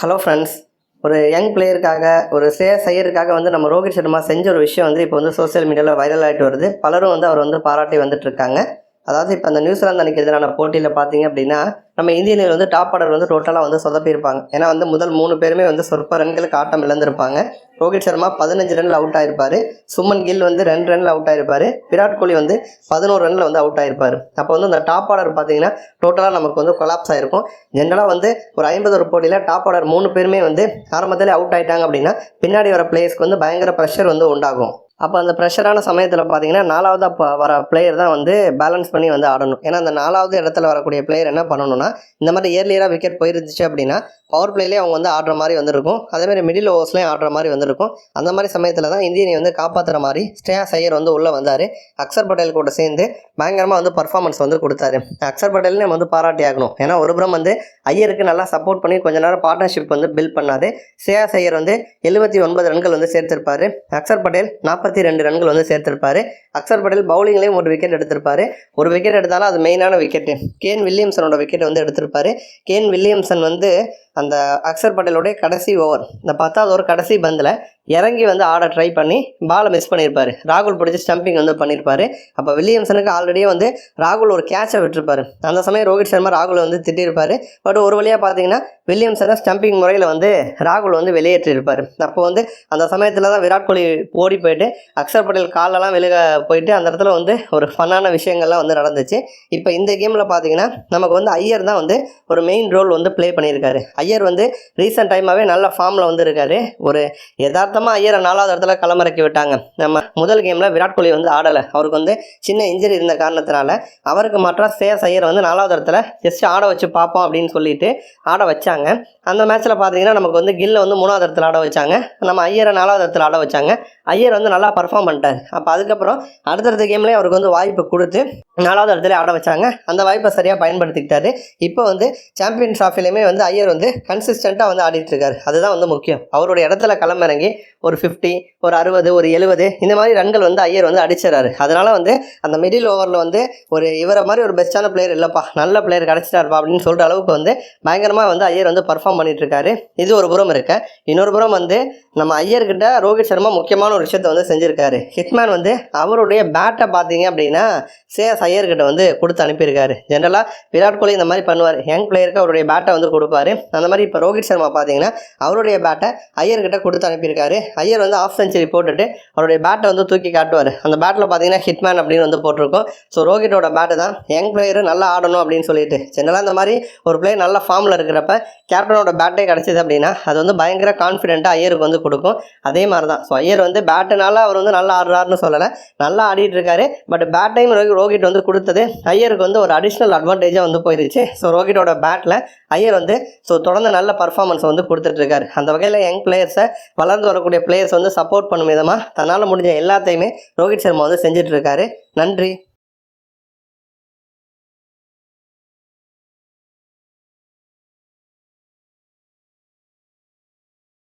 Hello friends ஒரு young பிளேயருக்காக ஒரு சே செய்யறதுக்காக வந்து நம்ம ரோஹித் சர்மா செஞ்ச ஒரு விஷயம் வந்து இப்போ வந்து சோஷியல் மீடியாவில் வைரல் ஆகிட்டு வருது. பலரும் வந்து அவர் வந்து பாராட்டி வந்துட்டுருக்காங்க அதாவது இப்போ அந்த நியூசிலாந்து அன்றைக்கி எதிரான போட்டியில் பார்த்தீங்க அப்படின்னா நம்ம இந்தியனில் வந்து டாப் ஆர்டர் வந்து டோட்டலாக வந்து சொதப்பியிருப்பாங்க. ஏன்னா வந்து முதல் மூணு பேருமே வந்து சொற்ப ரன்களுக்கு ஆட்டம் இழந்திருப்பாங்க. ரோஹித் சர்மா பதினஞ்சு ரனில் அவுட் ஆயிருப்பார். சுமன் கில் வந்து ரெண்டு ரனில் அவுட் ஆயிருப்பார். விராட் கோலி வந்து பதினோரு ரனில் வந்து அவுட் ஆயிருப்பார். அப்போ வந்து அந்த டாப் ஆர்டர் பார்த்தீங்கன்னா டோட்டலாக நமக்கு வந்து கொலாப்ஸ் ஆயிருக்கும். ஜென்ரலாக வந்து ஒரு ஐம்பது ஒரு போட்டியில் டாப் ஆர்டர் மூணு பேருமே வந்து ஆரம்பத்திலே அவுட் ஆயிட்டாங்க அப்படின்னா பின்னாடி வர பிளேயர்ஸ்க்கு வந்து பயங்கர ப்ரெஷர் வந்து உண்டாகும். அப்போ அந்த ப்ரெஷரான சமயத்தில் பார்த்தீங்கன்னா நாலாவது வர பிளேயர் தான் வந்து பேலன்ஸ் பண்ணி வந்து ஆடணும். ஏன்னா அந்த நாலாவது இடத்துல வரக்கூடிய பிளேயர் என்ன பண்ணணும்னா இந்த மாதிரி இயர்லியராக விக்கெட் போயிருந்துச்சு அப்படின்னா பவர் பிளேலேயே அவங்க வந்து ஆடுற மாதிரி வந்திருக்கும். அதேமாதிரி மிடில் ஓவர்ஸ்லேயும் ஆடுற மாதிரி வந்திருக்கும். அந்த மாதிரி சமயத்தில் தான் இந்தியனை வந்து காப்பாற்றுற மாதிரி ஸ்ரேயாஸ் ஐயர் வந்து உள்ளே வந்தார். அக்சர் பட்டேல் கூட சேர்ந்து பயங்கரமாக வந்து பர்ஃபார்மன்ஸ் வந்து கொடுத்தாரு. அக்சர் பட்டேல் நம்ம வந்து பாராட்டி ஆகணும். ஏன்னா ஒரு புறம் வந்து ஐயருக்கு நல்லா சப்போர்ட் பண்ணி கொஞ்ச நேரம் பார்ட்னர்ஷிப் வந்து பில்ட் பண்ணாரு. ஸ்ரேயாஸ் ஐயர் வந்து எழுபத்தி ஒன்பது ரன்கள் வந்து சேர்த்திருப்பாரு. அக்சர் பட்டேல் நாற்பத்தி ரெண்டு ரன்கள் வந்து சேர்த்திருப்பார். அக்சர் பட்டேல் பவுலிங்லேயும் ஒரு விக்கெட் எடுத்திருப்பார். ஒரு விக்கெட் எடுத்தாலும் அது மெயினான விக்கெட்டு கேன் வில்லியம்சனோட விக்கெட் வந்து எடுத்திருப்பாரு. கேன் வில்லியம்சன் வந்து அந்த அக்சர் பட்டேலோடைய கடைசி ஓவர் இந்த பத்தாவது ஓவர் கடைசி பந்தில் இறங்கி வந்து ஆட ட்ரை பண்ணி பாலை மிஸ் பண்ணியிருப்பார் ராகுல் பிடிச்சி ஸ்டம்பிங் வந்து பண்ணியிருப்பாரு அப்போ வில்லியம்சனுக்கு ஆல்ரெடியே வந்து ராகுல் ஒரு கேட்சை விட்டுருப்பார். அந்த சமயம் ரோஹித் சர்மா ராகுல் வந்து திட்டிருப்பார். பட் ஒரு வழியாக பார்த்தீங்கன்னா வில்லியம்சனை ஸ்டம்பிங் முறையில் வந்து ராகுல் வந்து வெளியேற்றிருப்பார். அப்போ வந்து அந்த சமயத்தில் தான் விராட் கோலி ஓடி போயிட்டு அக்ஷர் பட்டேல் காலெல்லாம் வெளியே போயிட்டு அந்த இடத்துல வந்து ஒரு ஃபன்னான விஷயங்கள்லாம் வந்து நடந்துச்சு. இப்போ இந்த கேமில் பார்த்தீங்கன்னா நமக்கு வந்து ஐயர் தான் வந்து ஒரு மெயின் ரோல் வந்து ப்ளே பண்ணியிருக்காரு. ஐயர் வந்து ரீசெண்ட் டைமாகவே நல்ல ஃபார்மில் வந்து இருக்காரு. ஒரு மொத்தமாக ஐயரை நாலாவது இடத்துல களமிறக்கி விட்டாங்க. நம்ம முதல் கேமில் விராட் கோலி வந்து ஆடலை. அவருக்கு வந்து சின்ன இன்ஜரி இருந்த காரணத்தினால அவருக்கு மாற்றம் சேஸ் ஐயர் வந்து நாலாவது இடத்துல ஜஸ்ட் ஆட வச்சு பார்ப்போம் அப்படின்னு சொல்லிட்டு ஆட வச்சாங்க. அந்த மேட்ச்சில் பார்த்தீங்கன்னா நமக்கு வந்து கில்ல வந்து மூணாவது இடத்துல ஆட வச்சாங்க. நம்ம ஐயரை நாலாவது இடத்துல ஆட வச்சாங்க. ஐயர் வந்து நல்லா பர்ஃபார்ம் பண்ணிட்டார். அப்போ அதுக்கப்புறம் அடுத்தடுத்த கேம்லேயே அவருக்கு வந்து வாய்ப்பு கொடுத்து நாலாவது இடத்துல ஆட வச்சாங்க. அந்த வாய்ப்பை சரியாக பயன்படுத்திக்கிட்டாரு. இப்போ வந்து சாம்பியன் ட்ராஃபிலையுமே வந்து ஐயர் வந்து கன்சிஸ்டண்ட்டாக வந்து ஆடிட்டு இருக்காரு. அதுதான் வந்து முக்கியம். அவருடைய இடத்துல களமிறங்கி ஒரு ஃபிஃப்டி ஒரு அறுபது ஒரு எழுபது இந்த மாதிரி ரன்கள் வந்து ஐயர் வந்து அடிச்சிடறாரு அதனால் வந்து அந்த மிடில் ஓவரில் வந்து ஒரு இவரை மாதிரி ஒரு பெஸ்ட்டான பிளேயர் இல்லைப்பா நல்ல பிளேயர் கிடச்சிட்டாருப்பா அப்படின்னு சொல்கிற அளவுக்கு வந்து பயங்கரமாக வந்து ஐயர் வந்து பர்ஃபார்ம் பண்ணிட்டுருக்காரு. இது ஒரு புறம் இருக்க. இன்னொரு புறம் வந்து நம்ம ஐயர்கிட்ட ரோஹித் சர்மா முக்கியமான ஒரு விஷயத்த வந்து செஞ்சுருக்காரு. ஹிட்மேன் வந்து அவருடைய பேட்டை பார்த்தீங்க அப்படின்னா சேஸ் ஐயர்கிட்ட வந்து கொடுத்து அனுப்பியிருக்காரு. ஜென்ரலாக விராட் கோலி இந்த மாதிரி பண்ணுவார். யங் பிளேயருக்கு அவருடைய பேட்டை வந்து கொடுப்பாரு. அந்த மாதிரி இப்போ ரோஹித் சர்மா பார்த்தீங்கன்னா அவருடைய பேட்டை ஐயர்கிட்ட கொடுத்து அனுப்பியிருக்காரு. ஐயர் வந்து ஆஃப் செஞ்சுரி போட்டுட்டு அவருடைய பேட்டை வந்து தூக்கி காட்டுவார். அந்த பேட்டில் பார்த்தீங்கன்னா ஹிட்மேன் அப்படின்னு வந்து போட்டிருக்கோம். ஸோ ரோஹிட்டோட பேட்டு தான் யங் பிளேயர் நல்லா ஆடணும் அப்படின்னு சொல்லிட்டு. ஜென்ரலாக இந்த மாதிரி ஒரு பிளேயர் நல்ல ஃபார்மில் இருக்கிறப்ப கேப்டனோட பேட்டே கிடச்சிது அப்படின்னா அது வந்து பயங்கர கான்ஃபிடென்ட்டாக ஐயருக்கு வந்து கொடுக்கும். அதே மாதிரி தான் ஸோ ஐயர் வந்து பேட்டுனால அவர் வந்து நல்லா ஆடுறாருன்னு சொல்லலை. நல்லா ஆடிட்டு இருக்காரு. பட் பேட்டையும் ரோஹிட் வந்து கொடுத்தது ஐயருக்கு வந்து ஒரு அடிஷ்னல் அட்வான்டேஜாக வந்து போயிருச்சு. ஸோ ரோஹிட்டோட பேட்டில் ஐயர் வந்து ஸோ தொடர்ந்து நல்ல பர்ஃபார்மன்ஸ் வந்து கொடுத்துட்ருக்காரு அந்த வகையில் யங் பிளேயர்ஸை வளர்ந்து வரக்கூடிய பிளேயர்ஸ் வந்து சப்போர்ட் பண்ணும் விதமாக தன்னால் முடிஞ்ச எல்லாத்தையுமே ரோஹித் சர்மா வந்து செஞ்சுட்டு நன்றி.